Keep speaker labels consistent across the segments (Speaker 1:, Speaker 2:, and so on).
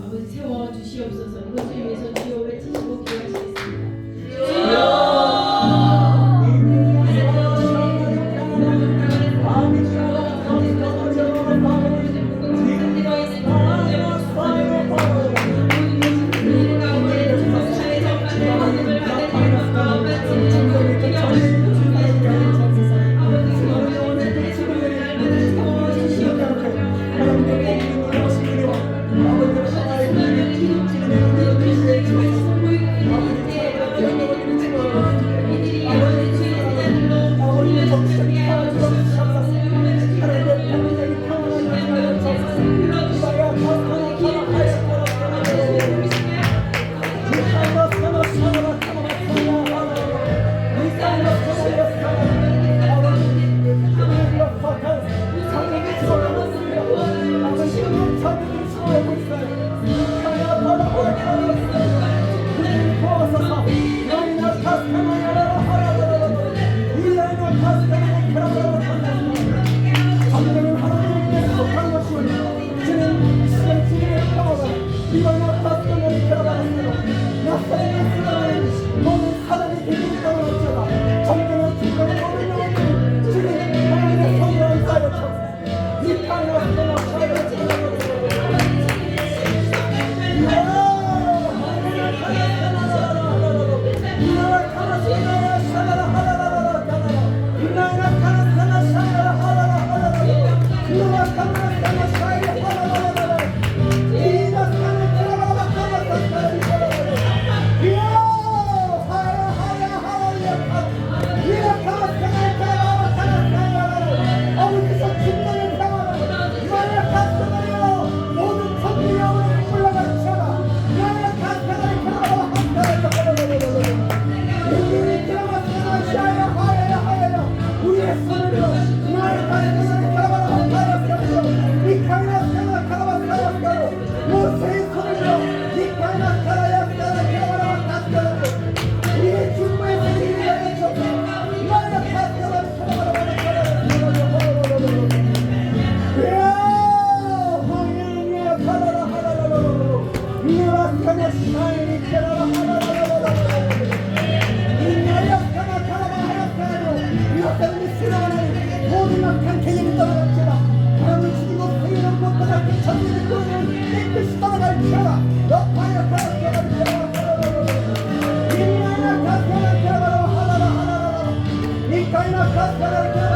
Speaker 1: 아버지 세워 주시옵소서. 이것을 그 위해서 주여 Let's go. を頑張ってください Kalk
Speaker 2: kalk kalk.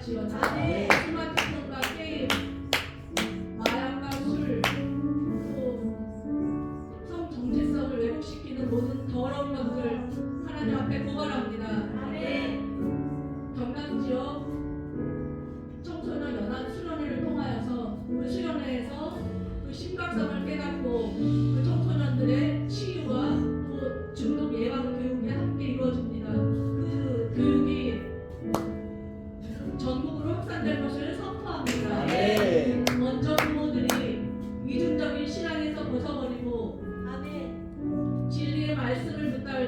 Speaker 3: 지원하는
Speaker 4: 아,
Speaker 3: 네. ಬಿತ್ತಾವೆ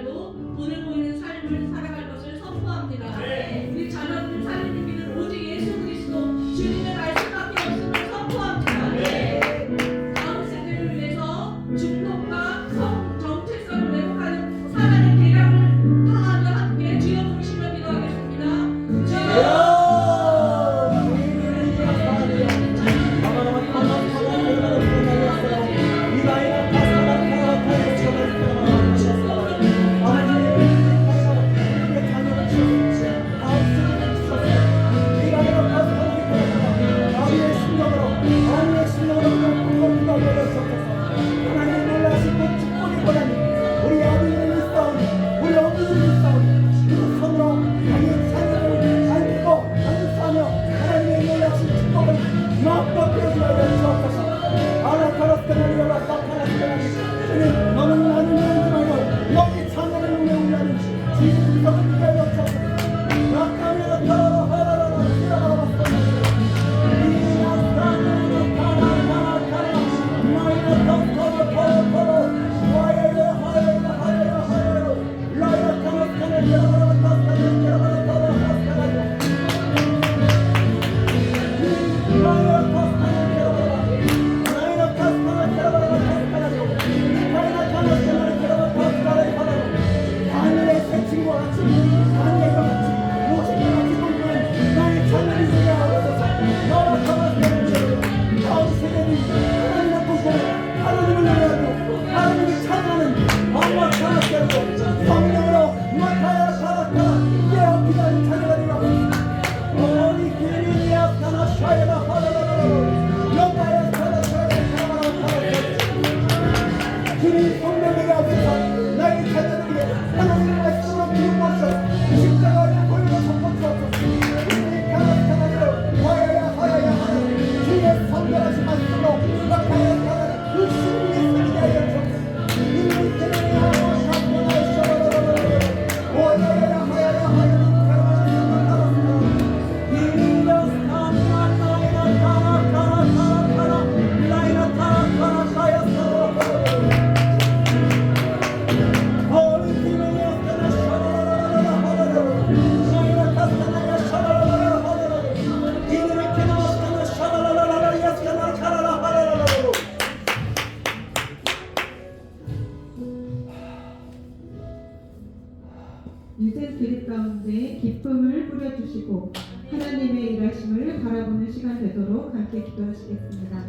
Speaker 1: 마음에 기쁨을 뿌려주시고 하나님의 일하심을 바라보는 시간 되도록 함께 기도하시겠습니다.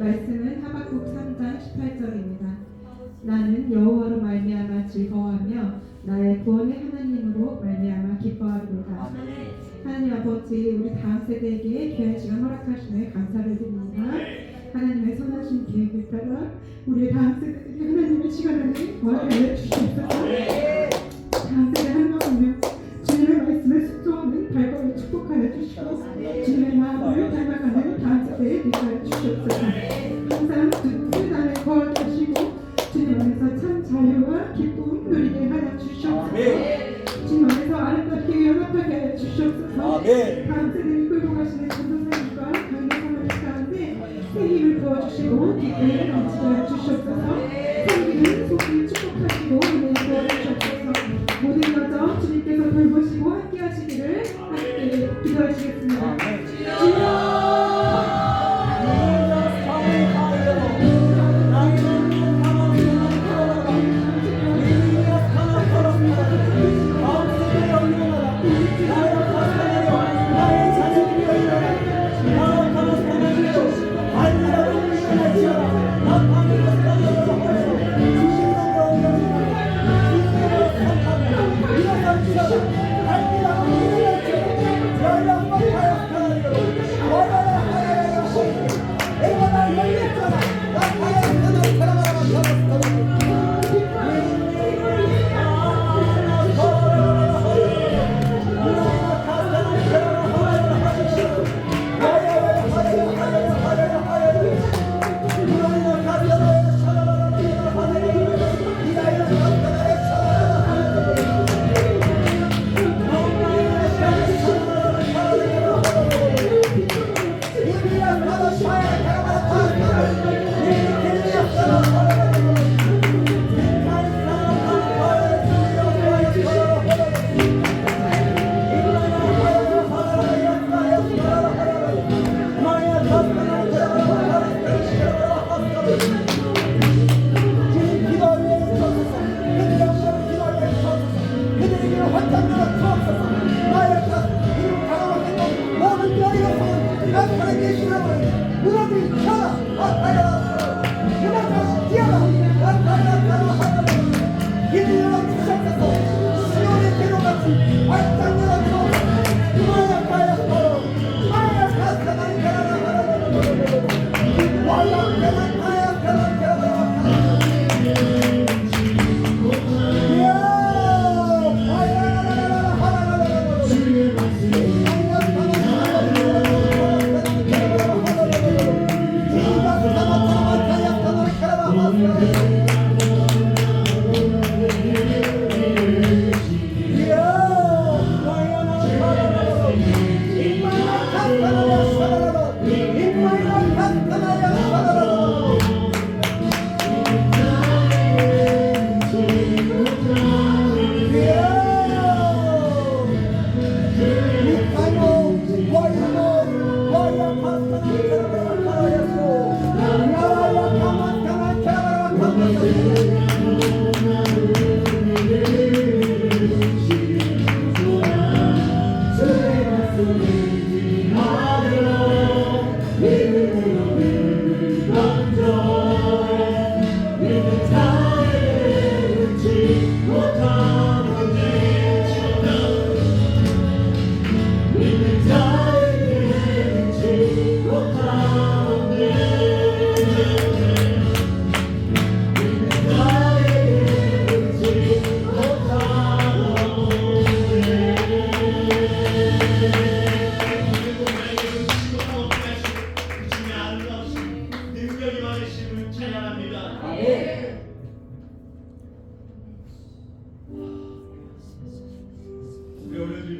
Speaker 1: 말씀은 하박국 3장 18절입니다. 나는 여호와로 말미암아 즐거워하며 나의 구원의 하나님으로 말미암아 기뻐하리로다. 하나님 아버지 우리 다음 세대에게 귀한 시간 허락하시네 감사를 드립니다. 하나님의 선하신 계획을 따라 우리 다음 세대에게 하나님의 시간을 구하여 주시옵소서. 세대 한명한명 주님의 말씀을 숙소하는 발걸음을 축복하여 주시고 주님의 마음을 닮아가는 다음 세대에 인도하여 주시옵소서.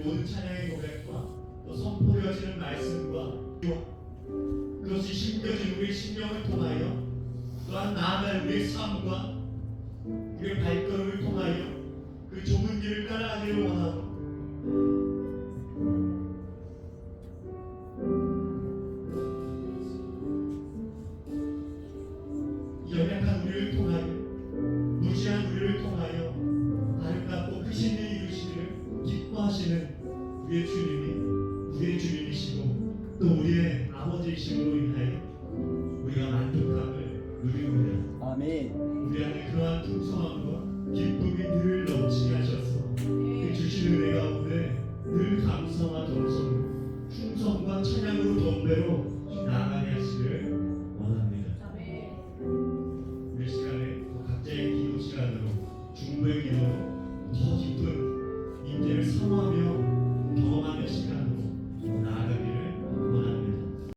Speaker 1: 모든
Speaker 4: 찬양의 고백과 또 선포되어지는 말씀과 그것이 심겨진 우리의 심령을 통하여 또한 나아갈 우리의 삶과 우리의 주님이시고 또 우리의 아버지이심으로 인하여 우리가 만족함을 누리고자
Speaker 2: 아멘.
Speaker 4: 우리 안에 그러한 풍성함과 기쁨이 늘 넘치게 하셔서 그 주시는 은혜 가운데 늘 감사와 겸손, 충성과 찬양으로 덤배로 나아가게 하시길 원합니다.